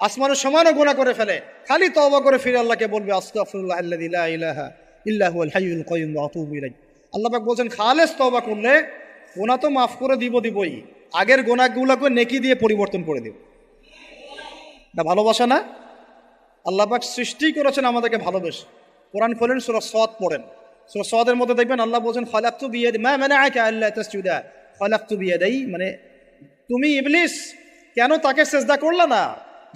আসমানের সমানও গোনা করে ফেলে। খালি তওবা করে ফিরে আল্লাহকে বলবে লা ইলাহা ইল্লা হুয়াল হাইয়ুল কাইয়্যুম ওয়া আতুবু আল্লাহ বলছেন, খালেস তওবা করলে গোনা তো মাফ করে দিব দিবই। আগের গোনাগুলোকে নেকি দিয়ে পরিবর্তন করে দিব। না ভালোবাসা না? আল্লাহ পাক সৃষ্টি করেছেন আমাদেরকে ভালোবেসে। কোরআন খোলেন, সুরা সদ পড়েন। সুরা সদের মধ্যে দেখবেন আল্লাহ বলছেন ফলাক্তু বিয়ে মা মানে আকে আল্লাহ ফলাক্তু বিয়ে দেই মানে তুমি ইবলিস, কেন তাকে সেজদা করলে না?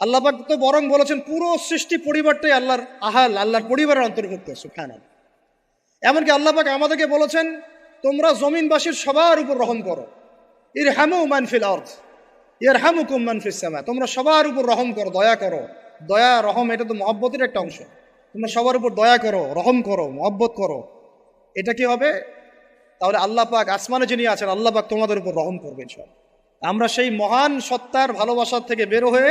আল্লাহ তো বরং বলেছেন, পুরো সৃষ্টি পরিবারটাই আল্লাহর আহাল, আল্লাহর পরিবারের অন্তর্ভুক্ত সুখান এমনকি আল্লাহ পাক আমাদেরকে বলেছেন, তোমরা জমিনবাসীর সবার উপর রহম করো। ইর হ্যামু মানফিল অর্থ ইয়ার হ্যামু কুম মানফিস সামা, তোমরা সবার উপর রহম করো, দয়া করো। দয়া, রহম এটা তো মহব্বতের একটা অংশ। তোমরা সবার উপর দয়া করো, রহম করো, মহব্বত করো। এটা কি হবে? তাহলে আল্লাহ পাক আসমানে যিনি আছেন, আল্লাহ পাক তোমাদের উপর রহম করবে সব আমরা সেই মহান সত্তার ভালোবাসার থেকে বের হয়ে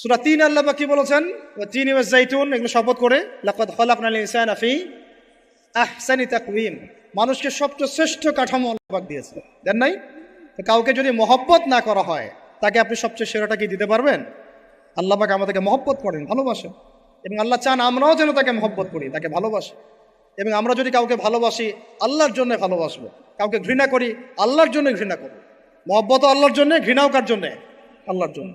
সুরা তিন আল্লাহ কি বলেছেন? তিন জাইতুন, এগুলো শপথ করে ইনসান আফি আহসানি তাকওয়িম। মানুষকে সবচেয়ে শ্রেষ্ঠ কাঠামো আল্লাপাক দিয়েছে। দেন নাই? কাউকে যদি মহব্বত না করা হয়, তাকে আপনি সবচেয়ে সেরাটা কি দিতে পারবেন? আল্লাহ পাক আমাদেরকে মহব্বত করেন ভালোবাসেন এবং আল্লাহ চান আমরাও যেন তাকে মহব্বত করি, তাকে ভালোবাসি। এবং আমরা যদি কাউকে ভালোবাসি, আল্লাহর জন্য ভালোবাসবো। কাউকে ঘৃণা করি, আল্লাহর জন্য ঘৃণা করব মহব্বত আল্লাহর জন্য, ঘৃণাও কার জন্যে? আল্লাহর জন্য।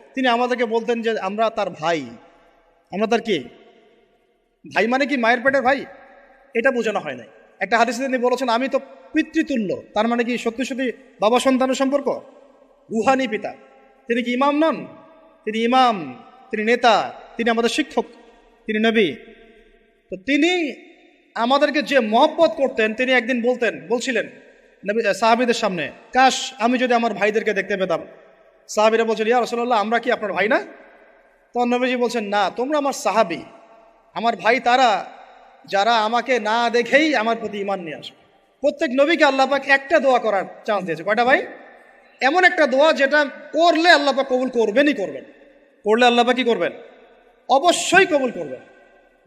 তিনি আমাদেরকে বলতেন যে, আমরা তার ভাই। আমরা তার কি? ভাই মানে কি মায়ের পেটের ভাই? এটা বোঝানো হয় নাই। একটা হাদিসে তিনি বলেছেন, আমি তো পিতৃতুল্য। তার মানে কি সত্যি সত্যি বাবা সন্তানের সম্পর্ক? রুহানি পিতা। তিনি কি ইমাম নন? তিনি ইমাম, তিনি নেতা, তিনি আমাদের শিক্ষক, তিনি নবী। তো তিনি আমাদেরকে যে মহব্বত করতেন, তিনি একদিন বলতেন, বলছিলেন সাহাবিদের সামনে, কাশ, আমি যদি আমার ভাইদেরকে দেখতে পেতাম। সাহাবিরা বলছেন, ইয়া রসল্লাহ আমরা কি আপনার ভাই না? তখন নবীজি বলছেন, না, তোমরা আমার সাহাবি। আমার ভাই তারা, যারা আমাকে না দেখেই আমার প্রতি ইমান নিয়ে আসবে। প্রত্যেক নবীকে আল্লাপাক একটা দোয়া করার চান্স দিয়েছে। কয়টা ভাই? এমন একটা দোয়া যেটা করলে আল্লাপাক কবুল করবেনই করবেন। করলে আল্লাপাক কি করবেন? অবশ্যই কবুল করবেন।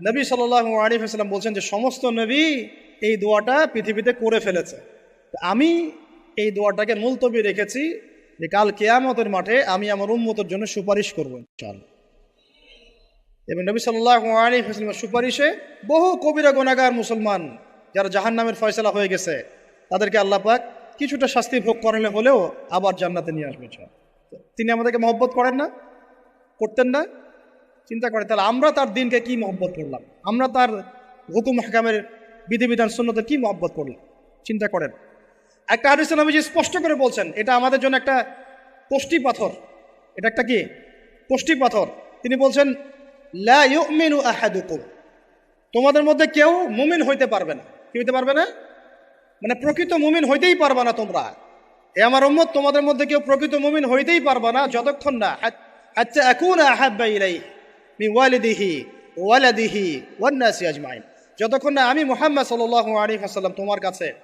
নবী সাল্লাহ আলী হাসলাম বলছেন যে, সমস্ত নবী এই দোয়াটা পৃথিবীতে করে ফেলেছে। আমি এই দোয়াটাকে মুলতবি রেখেছি যে কাল কেয়ামতের মাঠে আমি আমার উন্মতের জন্য সুপারিশ করব চাল এবং নবী সাল্লাহ সুপারিশে বহু কবিরা গোনাগার মুসলমান যারা জাহান নামের ফয়সলা হয়ে গেছে, তাদেরকে আল্লাহ পাক কিছুটা শাস্তি ভোগ করালে হলেও আবার জান্নাতে নিয়ে আসবে তিনি আমাদেরকে মহব্বত করেন না, করতেন না। চিন্তা করে তাহলে আমরা তার দিনকে কি মহব্বত করলাম? আমরা তার হুকুম হাকামের বিধিবিধান শূন্যতে কি মহব্বত করলাম? চিন্তা করেন। একটা হাদিস নবীজি স্পষ্ট করে বলছেন, এটা আমাদের জন্য একটা কোষ্টি পাথর। এটা একটা কি? কোষ্টি পাথর। তিনি বলছেন, লা আহাদুকুম। তোমাদের মধ্যে কেউ মুমিন হইতে পারবে না। কি হইতে পারবে না? মানে প্রকৃত মুমিন হইতেই পারবে না তোমরা। এ আমার উম্মত, তোমাদের মধ্যে কেউ প্রকৃত মুমিন হইতেই পারবে না, যতক্ষণ না আচ্ছা এখন আহাব্বা ইলাই মি ওয়ালিদিহি ওয়ালাদিহি ওয়ান্নাসি আজমাইন। যতক্ষণ না আমি মোহাম্মদ সাল্লাহ আলী হাসাল্লাম তোমার কাছে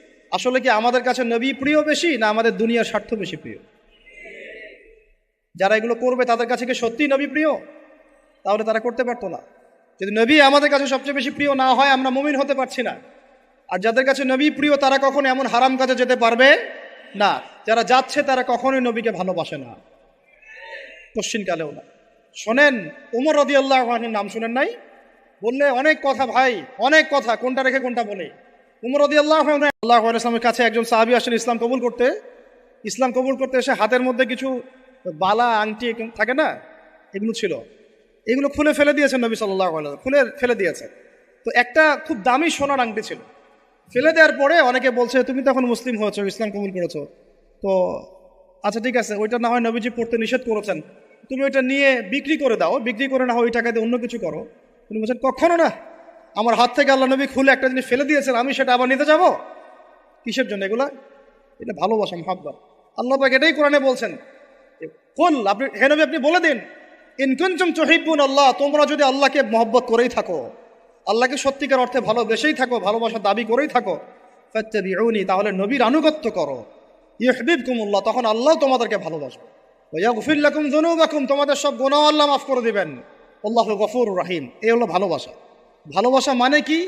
আসলে কি আমাদের কাছে নবী প্রিয় বেশি না আমাদের দুনিয়ার স্বার্থ বেশি প্রিয়? যারা এগুলো করবে তাদের কাছে কি সত্যিই নবী প্রিয়? তাহলে তারা করতে পারতো না। যদি নবী আমাদের কাছে সবচেয়ে বেশি প্রিয় না হয়, আমরা মুমিন হতে পারছি না। আর যাদের কাছে নবী প্রিয়, তারা কখনো এমন হারাম কাজে যেতে পারবে না। যারা যাচ্ছে, তারা কখনোই নবীকে ভালোবাসে না। পশ্চিমকালেও না। শোনেন, উমর রদি আল্লাহ নাম শুনেন নাই? বললে, অনেক কথা ভাই, অনেক কথা। কোনটা রেখে কোনটা বলে? উমর আল্লাহ আল্লাহ ইসলামের কাছে একজন সাহাবি আসেন ইসলাম কবুল করতে। ইসলাম কবুল করতে এসে হাতের মধ্যে কিছু বালা, আংটি থাকে না? এগুলো ছিল। এগুলো খুলে ফেলে দিয়েছেন নবী সাল্লাহ খুলে ফেলে দিয়েছে তো একটা খুব দামি সোনার আংটি ছিল। ফেলে দেওয়ার পরে অনেকে বলছে, তুমি তখন মুসলিম হয়েছো, ইসলাম কবুল করেছ। তো আচ্ছা ঠিক আছে, ওইটা না হয় নবীজি পড়তে নিষেধ করেছেন। তুমি ওইটা নিয়ে বিক্রি করে দাও। বিক্রি করে না হয় ওই টাকা দিয়ে অন্য কিছু করো। তুমি বলছেন, কখনো না। আমার হাত থেকে আল্লাহ নবী খুলে একটা জিনিস ফেলে দিয়েছেন, আমি সেটা আবার নিতে যাব? কিসের জন্য এগুলা? এটা ভালোবাসা মহাব্বা আল্লাহ পাক এটাই কোরআনে বলছেন কোন আপনি, হে নবী, আপনি বলে দিন ইনকুনচুম চহিবুন আল্লাহ তোমরা যদি আল্লাহকে মহব্বত করেই থাকো, আল্লাহকে সত্যিকার অর্থে ভালোবেসেই থাকো ভালোবাসার দাবি করেই থাকো, ফাত্তাবিউনি তাহলে নবীর আনুগত্য করো। ইহবিব কুমুল্লাহ তখন আল্লাহ তোমাদেরকে ভালোবাসবে। ওয়াগফিল্লাকুম যুনুবাকুম তোমাদের সব গুনাহ আল্লাহ মাফ করে দিবেন। আল্লাহ গফুর রাহিম এই হলো ভালোবাসা। ভালোবাসা মানে কি?